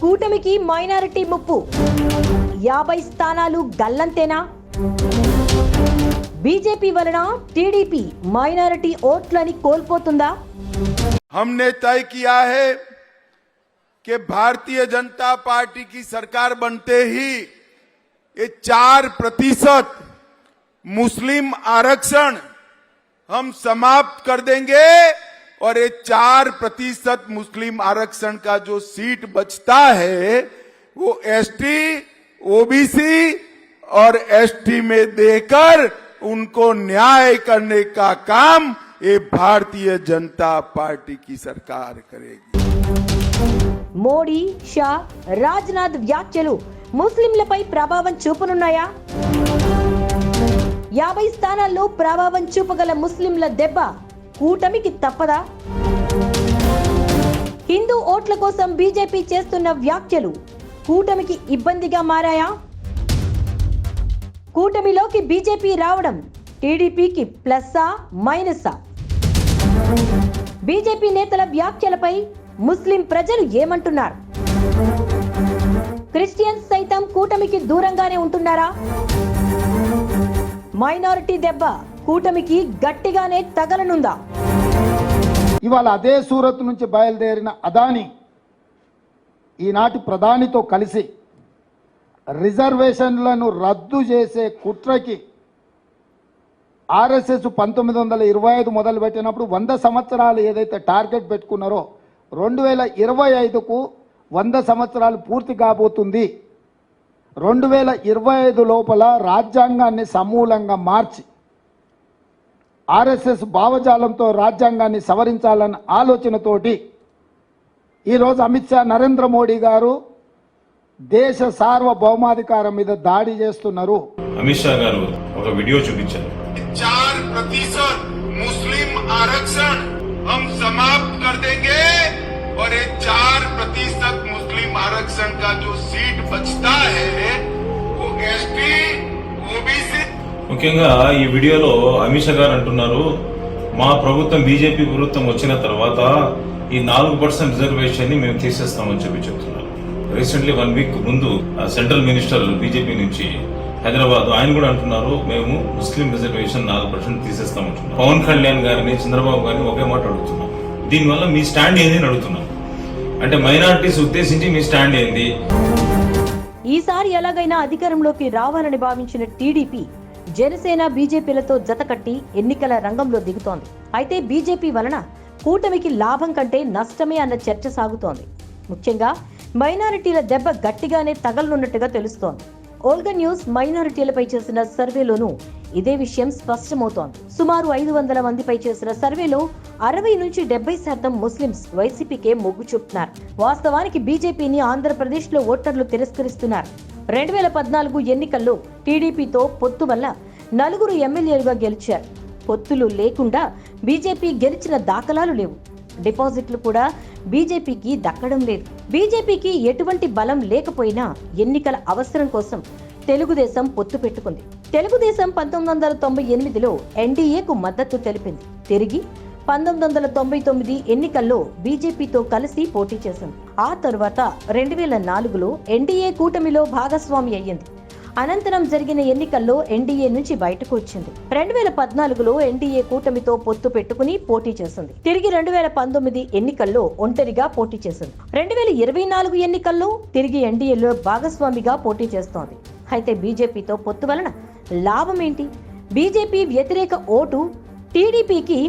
కూటమికి మైనారిటీ ముప్పు యాభై స్థానాలు గల్లంతేనా బీజేపీ వలన టీడీపీ మైనారిటీ ఓట్లని కోల్పోతుందా हमने तय किया है कि भारतीय जनता पार्टी की सरकार बनते ही ये चार प्रतिशत मुस्लिम आरक्षण हम समाप्त कर देंगे और ये चार प्रतिशत मुस्लिम आरक्षण का जो सीट बचता है वो एसटी ओबीसी और एसटी में देकर उनको न्याय करने का काम ये भारतीय जनता पार्टी की सरकार करेगी మోడీ షా రాజ్నాథ్ వ్యాఖ్యలు ముస్లింలపై ప్రభావం చూపనున్నాయా యాభై స్థానాల్లో ప్రభావం చూపగల ముస్లింల దెబ్బ కూటమికి తప్పదా? హిందూ ఓట్ల కోసం బీజేపీ చేస్తున్న వ్యాఖ్యలు కూటమికి ఇబ్బందిగా మారాయా? కూటమిలోకి బీజేపీ రావడం టీడీపీకి ప్లస్సా మైనస్సా? బీజేపీ నేతల వ్యాఖ్యలపై ముస్లిం ప్రజలు ఏమంటున్నారు? క్రిస్టియన్స్ సైతం కూటమికి దూరంగానే ఉంటున్నారా? మైనారిటీ దెబ్బ కూటమికి గట్టిగానే తగలనుందా? ఇవాళ అదే సూరత్ నుంచి బయలుదేరిన అదాని ఈనాటి ప్రధానితో కలిసి రిజర్వేషన్లను రద్దు చేసే కుట్రకి ఆర్ఎస్ఎస్ పంతొమ్మిది వందల ఇరవై ఐదు మొదలుపెట్టినప్పుడు వంద సంవత్సరాలు ఏదైతే టార్గెట్ పెట్టుకున్నారో రెండు వేల ఇరవై ఐదుకు వంద సంవత్సరాలు పూర్తి కాబోతుంది. రెండు వేల ఇరవై ఐదు లోపల రాజ్యాంగాన్ని సమూలంగా మార్చి ఆర్ఎస్ఎస్ భావజాలంతో రాజ్యాంగాన్ని సవరించాలన్న ఆలోచనతోటి ఈరోజు అమిత్ షా నరేంద్ర మోడీ గారు దేశ సార్వభౌమాధికారం మీద దాడి చేస్తున్నారు అమిత్ షా గారు ఒక వీడియో చూపించారు चार प्रतिशत मुस्लिम आरक्षण हम समाप्त कर देंगे और ये चार प्रतिशत मुस्लिम आरक्षण का जो सीट बचता है ముఖ్యంగా ఈ వీడియోలో అమిత్ షా గారు అంటున్నారు మా ప్రభుత్వం బీజేపీ ప్రభుత్వం వచ్చిన తర్వాత ఈ నాలుగు పర్సెంట్ రిజర్వేషన్ని మేము తీసేస్తామని చెప్పి చెప్తున్నారు. రీసెంట్లీ వన్ వీక్ ముందు ఆ సెంట్రల్ మినిస్టర్ బీజేపీ నుంచి హైదరాబాద్ ఆయన కూడా అంటున్నారు మేము ముస్లిం రిజర్వేషన్ నాలుగు పర్సెంట్ తీసేస్తామంటున్నారు పవన్ కళ్యాణ్ గారిని చంద్రబాబు గారిని ఒకే మాట అడుగుతున్నాం. దీనివల్ల మీ స్టాండ్ ఏంది అని అడుగుతున్నాం. అంటే మైనారిటీస్ ఉద్దేశించి మీ స్టాండ్ ఏంది? ఈసారి ఎలాగైనా అధికారంలోకి రావాలని భావించిన టీడీపీ జనసేన బీజేపీలతో జతకట్టి ఎన్నికల రంగంలో దిగుతోంది. అయితే బీజేపీ వలన కూటమికి లాభం కంటే నష్టమే అన్న చర్చ సాగుతోంది. ముఖ్యంగా మైనారిటీల దెబ్బ గట్టిగానే తగలనున్నట్టుగా తెలుస్తోంది. ఓల్గా న్యూస్ మైనారిటీలపై చేసిన సర్వేలోనూ ఇదే విషయం స్పష్టమవుతోంది. సుమారు ఐదు వందల మందిపై చేసిన సర్వేలో అరవై నుంచి డెబ్బై శాతం ముస్లింస్ వైసీపీకే మొగ్గు చూపుతున్నారు. వాస్తవానికి బీజేపీని ఆంధ్రప్రదేశ్లో ఓటర్లు తిరస్కరిస్తున్నారు. రెండు వేల పద్నాలుగు ఎన్నికల్లో టీడీపీతో పొత్తు వల్ల నలుగురు ఎమ్మెల్యేలుగా గెలిచారు. పొత్తులు లేకుండా బీజేపీ గెలిచిన దాఖలాలు లేవు. డిపాజిట్లు కూడా బీజేపీకి దక్కడం లేదు. బీజేపీకి ఎటువంటి బలం లేకపోయినా ఎన్నికల అవసరం కోసం తెలుగుదేశం పొత్తు పెట్టుకుంది. తెలుగుదేశం పంతొమ్మిది వందల తొంభై ఎనిమిదిలో ఎన్డీఏకు మద్దతు తెలిపింది. తిరిగి పంతొమ్మిది వందల తొంభై తొమ్మిది ఎన్నికల్లో బీజేపీతో కలిసి పోటీ చేసింది. ఆ తరువాత రెండు వేల నాలుగులో ఎన్డీఏ కూటమిలో భాగస్వామి అయ్యింది. అనంతరం జరిగిన ఎన్నికల్లో ఎన్డీఏ నుంచి బయటకు వచ్చింది. రెండు వేల పద్నాలుగులో ఎన్డీఏ కూటమితో పొత్తు పెట్టుకుని పోటీ చేసింది. తిరిగి రెండు వేల పంతొమ్మిది ఎన్నికల్లో ఒంటరిగా పోటీ చేసింది. రెండు వేల ఇరవై నాలుగు ఎన్నికల్లో తిరిగి ఎన్డీఏలో భాగస్వామిగా పోటీ చేస్తోంది. అయితే బీజేపీతో పొత్తు వలన లాభం ఏంటి? బీజేపీ వ్యతిరేక ఓటు టీడీపీకి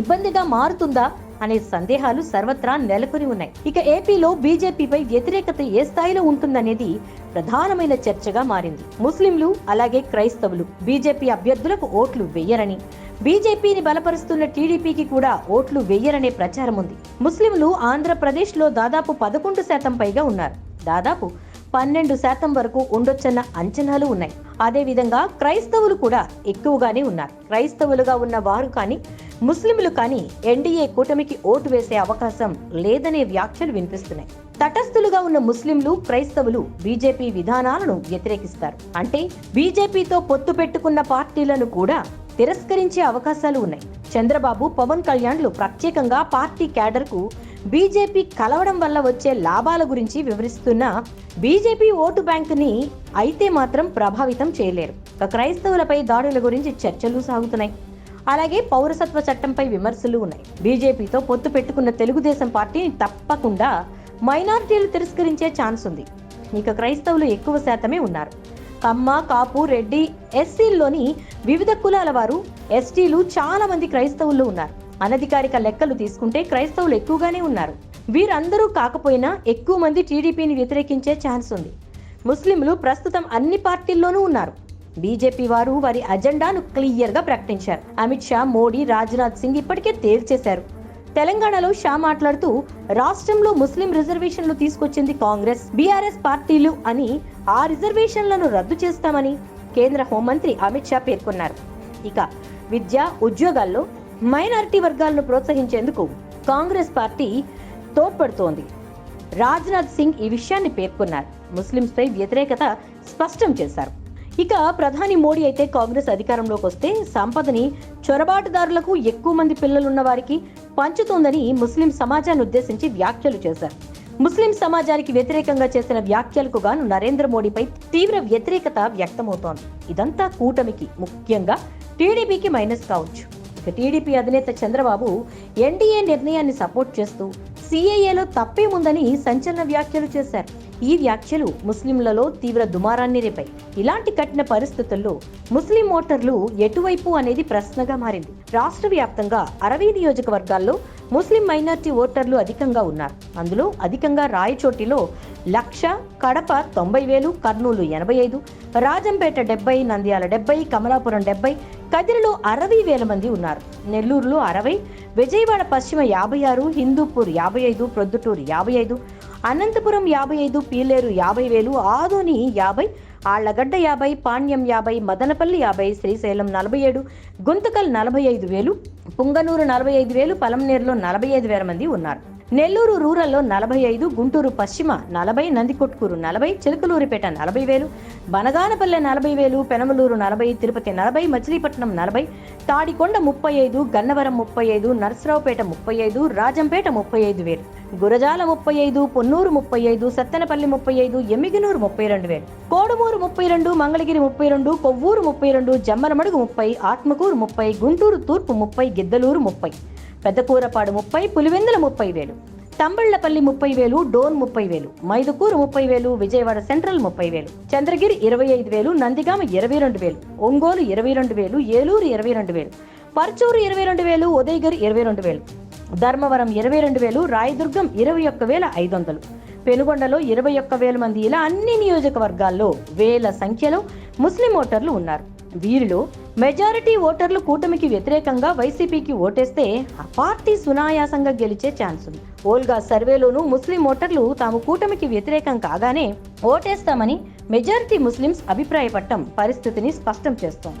ఇబ్బందిగా మారుతుందా అనే సందేహాలు సర్వత్రా నెలకొని ఉన్నాయి. ఇక ఏపీలో బీజేపీపై వ్యతిరేకత ఏ స్థాయిలో ఉంటుందనేది ప్రధానమైన చర్చగా మారింది. ముస్లింలు అలాగే క్రైస్తవులు బీజేపీ అభ్యర్థులకు ఓట్లు వెయ్యరని బీజేపీని బలపరుస్తున్న టీడీపీకి కూడా ఓట్లు వెయ్యరనే ప్రచారం ఉంది. ముస్లింలు ఆంధ్రప్రదేశ్లో దాదాపు పదకొండు శాతం పైగా ఉన్నారు. దాదాపు పన్నెండు శాతం వరకు ఉండొచ్చన్న అంచనాలు ఉన్నాయి. అదేవిధంగా క్రైస్తవులు కూడా ఎక్కువగానే ఉన్నారు. క్రైస్తవులుగా ఉన్న వారు కానీ ముస్లింలు కానీ ఎన్డీఏ కూటమికి ఓటు వేసే అవకాశం లేదనే వ్యాఖ్యలు వినిపిస్తున్నాయి. తటస్థులుగా ఉన్న ముస్లింలు క్రైస్తవులు బీజేపీ విధానాలను వ్యతిరేకిస్తారు. అంటే బీజేపీతో పొత్తు పెట్టుకున్న పార్టీలను కూడా తిరస్కరించే అవకాశాలు ఉన్నాయి. చంద్రబాబు పవన్ కళ్యాణ్లు ప్రత్యేకంగా పార్టీ క్యాడర్కు బీజేపీ కలవడం వల్ల వచ్చే లాభాల గురించి వివరిస్తున్న బీజేపీ ఓటు బ్యాంకుని అయితే మాత్రం ప్రభావితం చేయలేరు. క్రైస్తవులపై దాడుల గురించి చర్చలు సాగుతున్నాయి. అలాగే పౌరసత్వ చట్టంపై విమర్శలు ఉన్నాయి. బీజేపీతో పొత్తు పెట్టుకున్న తెలుగుదేశం పార్టీని తప్పకుండా మైనారిటీలు తిరస్కరించే ఛాన్స్ ఉంది. ఇక క్రైస్తవులు ఎక్కువ శాతమే ఉన్నారు. కమ్మ కాపు రెడ్డి ఎస్సీల్లోని వివిధ కులాల వారు ఎస్టీలు చాలా మంది క్రైస్తవుల్లో ఉన్నారు. అనధికారిక లెక్కలు తీసుకుంటే క్రైస్తవులు ఎక్కువగానే ఉన్నారు. వీరందరూ కాకపోయినా ఎక్కువ మంది టీడీపీని వ్యతిరేకించే ఛాన్స్ ఉంది. ముస్లింలు ప్రస్తుతం అన్ని పార్టీల్లోనూ ఉన్నారు. బీజేపీ వారు వారి అజెండాను క్లియర్గా ప్రకటించారు. అమిత్ షా మోడీ రాజ్నాథ్ సింగ్ ఇప్పటికే తేల్చేశారు. తెలంగాణలో షా మాట్లాడుతూ రాష్ట్రంలో ముస్లిం రిజర్వేషన్లు తీసుకొచ్చింది కాంగ్రెస్ బీఆర్ఎస్ పార్టీలు అని ఆ రిజర్వేషన్లను రద్దు చేస్తామని కేంద్ర హోంమంత్రి అమిత్ షా పేర్కొన్నారు. ఇక విద్య ఉద్యోగాల్లో మైనారిటీ వర్గాలను ప్రోత్సహించేందుకు కాంగ్రెస్ పార్టీ తోడ్పడుతోంది. రాజ్నాథ్ సింగ్ ఈ విషయాన్ని పేర్కొన్నారు. ముస్లింపై వ్యతిరేకత స్పష్టం చేశారు. ఇక ప్రధాని మోడీ అయితే కాంగ్రెస్ అధికారంలోకి వస్తే సంపదని చొరబాటుదారులకు ఎక్కువ మంది పిల్లలున్న వారికి పంచుతోందని ముస్లిం సమాజాన్ని ఉద్దేశించి వ్యాఖ్యలు చేశారు. ముస్లిం సమాజానికి వ్యతిరేకంగా చేసిన వ్యాఖ్యలకు గాను నరేంద్ర మోడీపై తీవ్ర వ్యతిరేకత వ్యక్తమవుతోంది. ఇదంతా కూటమికి ముఖ్యంగా టీడీపీకి మైనస్ కావచ్చు. ఇక టీడీపీ అధినేత చంద్రబాబు ఎన్డీఏ నిర్ణయాన్ని సపోర్ట్ చేస్తూ సీఏఏలో తప్పేముందని సంచలన వ్యాఖ్యలు చేశారు. ఈ వ్యాఖ్యలు ముస్లింలలో తీవ్ర దుమారాన్ని రేపాయి. ఇలాంటి కఠిన పరిస్థితుల్లో ముస్లిం ఓటర్లు ఎటువైపు అనేది ప్రశ్నగా మారింది. రాష్ట్ర వ్యాప్తంగా అరవై నియోజకవర్గాల్లో ముస్లిం మైనార్టీ ఓటర్లు అధికంగా ఉన్నారు. అందులో అధికంగా రాయచోటిలో లక్ష కడప తొంభై వేలు కర్నూలు ఎనభై ఐదు రాజంపేట డెబ్బై నంద్యాల డెబ్బై కమలాపురం డెబ్బై కదిరిలో అరవై వేల మంది ఉన్నారు. నెల్లూరులో అరవై విజయవాడ పశ్చిమ యాభై ఆరు హిందూపూర్ యాభై ఐదు ప్రొద్దుటూరు యాభై ఐదు అనంతపురం యాభై ఐదు పీలేరు యాభై వేలు ఆదోని యాభై ఆళ్ళగడ్డ యాభై పాణ్యం యాభై మదనపల్లి యాభై శ్రీశైలం నలభై ఏడు గుంతకల్ నలభై ఐదు వేలు పుంగనూరు నలభై ఐదు వేలు పలంనేరులో నలభై ఐదు వేల మంది ఉన్నారు. నెల్లూరు రూరల్లో నలభై ఐదు గుంటూరు పశ్చిమ నలభై నందికొట్కూరు నలభై చిలకలూరిపేట నలభై వేలు బనగానపల్లె నలభై వేలు పెనమలూరు నలభై తిరుపతి నలభై మచిలీపట్నం నలభై తాడికొండ ముప్పై ఐదు గన్నవరం ముప్పై ఐదు నరసరావుపేట ముప్పై ఐదు రాజంపేట ముప్పై ఐదు వేలు. గురజాల ముప్పై ఐదు పొన్నూరు ముప్పై ఐదు సత్తెనపల్లి ముప్పై ఐదు ఎమ్మిగినూరు ముప్పై రెండు వేలు. కోడుమూరు ముప్పై రెండు మంగళగిరి ముప్పై రెండు కొవ్వూరు ముప్పై రెండు జమ్మలమడుగు ముప్పై ఆత్మకూరు ముప్పై గుంటూరు తూర్పు ముప్పై గిద్దలూరు ముప్పై. పెద్దకూరపాడు ముప్పై పులివెందుల ముప్పై వేలు. తంబళ్ళపల్లి ముప్పై వేలు డోన్ ముప్పై వేలు. మైదుకూరు ముప్పై వేలు విజయవాడ సెంట్రల్ ముప్పై వేలు. చంద్రగిరి ఇరవై ఐదు వేలు నందిగామ ఇరవై రెండు వేలు. ఒంగోలు ఇరవై రెండు వేలు ఏలూరు ఇరవై రెండు వేలు. పర్చూరు ఇరవై రెండు వేలు ఉదయగిరి ఇరవై రెండు వేలు. ధర్మవరం ఇరవై రెండు వేలు రాయదుర్గం ఇరవై ఒక్క వేల ఐదు వందలు. పెనుగొండలో ఇరవై ఒక్క వేల మంది. ఇలా అన్ని నియోజకవర్గాల్లో వేల సంఖ్యలో ముస్లిం ఓటర్లు ఉన్నారు. వీరిలో మెజారిటీ ఓటర్లు కూటమికి వ్యతిరేకంగా వైసీపీకి ఓటేస్తే ఆ పార్టీ సునాయాసంగా గెలిచే ఛాన్స్ ఉంది. ఓల్గా సర్వేలోనూ ముస్లిం ఓటర్లు తాము కూటమికి వ్యతిరేకం కాగానే ఓటేస్తామని మెజారిటీ ముస్లిమ్స్ అభిప్రాయపడటం పరిస్థితిని స్పష్టం చేస్తోంది.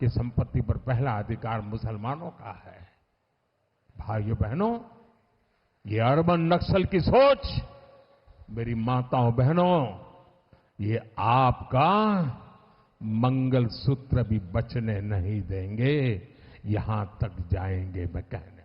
कि संपत्ति पर पहला अधिकार मुसलमानों का है। भाइयों बहनों, ये अर्बन नक्सल की सोच, मेरी माताओं बहनों, ये आपका मंगल सूत्र भी बचने नहीं देंगे। यहाँ तक जाएँगे, मैं कहने